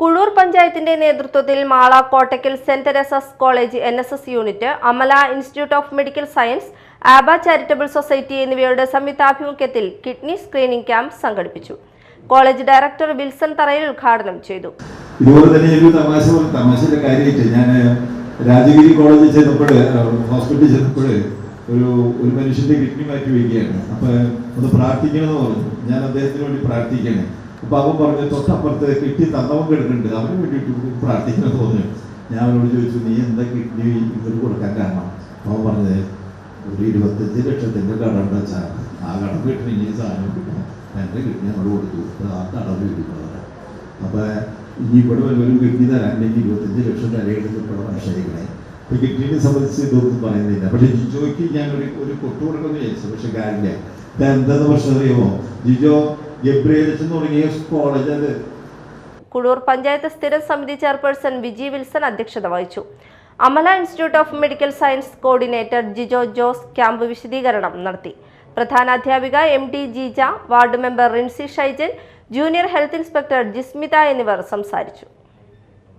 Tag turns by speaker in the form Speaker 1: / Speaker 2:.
Speaker 1: കുഴൂർ പഞ്ചായത്തിന്റെ നേതൃത്വത്തിൽ Mala Kottakkal Saint Teresa's college N S S unit Amala institute of medical science Aba charitable society എന്നിവയുടെ സംയുക്താഭിമുഖ്യത്തിൽ kidney screening camp സംഘടിപ്പിച്ചു. College director Wilson Tharayil ഉദ്ഘാടനം ചെയ്തു.
Speaker 2: രാജഗിരി കോളേജിൽ ചെന്നപ്പോൾ ഹോസ്പിറ്റലിൽ ചെന്നപ്പോൾ ഒരു ഒരു മനുഷ്യന്റെ കിഡ്നി മാറ്റി വയ്ക്കുകയാണ് അപ്പൊ ഒന്ന് പ്രാർത്ഥിക്കണമെന്ന് പറഞ്ഞു. ഞാൻ അദ്ദേഹത്തിന് വേണ്ടി പ്രാർത്ഥിക്കണേ അപ്പൊ അവൻ പറഞ്ഞു തൊട്ടപ്പുറത്ത് കിട്ടി തന്നവൻ കിടക്കുന്നുണ്ട്. അവന് വേണ്ടിയിട്ട് പ്രാർത്ഥിക്കാൻ തോന്നി ഞാൻ അവനോട് ചോദിച്ചു നീ എന്താ കിഡ്നി ഇവർ കൊടുക്കാൻ കാരണം? അവൻ പറഞ്ഞത് ഒരു ഇരുപത്തഞ്ച് ലക്ഷത്തിന്റെ കടം വെച്ചാൽ ആ കടം കിട്ടണം. ഇനി സാധനം കിട്ടണം. എന്റെ കിഡ്നി അങ്ങോട്ട് കൊടുത്തു. ആ കടം വീട്ടിൽ അപ്പൊ ഇനി ഇവിടെ വല്ലവരും കിഡ്നി എനിക്ക് ഇരുപത്തഞ്ച് ലക്ഷം തരയുടെ കിട്ടണം ആശ്രയിക്കണേ അപ്പൊ കിഡ്നിനെ സംബന്ധിച്ച് ഇതൊന്നും പറയുന്നില്ല. പക്ഷെ ജിജോയ്ക്ക് ഞാൻ ഒരു ഒരു കൊട്ടു കൊടുക്കുന്നു വിചാരിച്ചു. പക്ഷെ കാര്യമില്ല. എന്താന്ന് പ്രശ്നം അറിയുമോ? ജിജോ തുടങ്ങിയ കോളേജ്
Speaker 1: പഞ്ചായത്ത് സ്ഥിരം സമിതി ചെയർപേഴ്സൺ വിജി വിൽസൺ അധ്യക്ഷത വഹിച്ചു. Amala institute of medical science coordinator Jijo Jose camp വിശദീകരണം നടത്തി. പ്രധാനാധ്യാപിക M T Jeeja ward member Rincy Shaijan junior health inspector Jismitha എന്നിവർ സംസാരിച്ചു.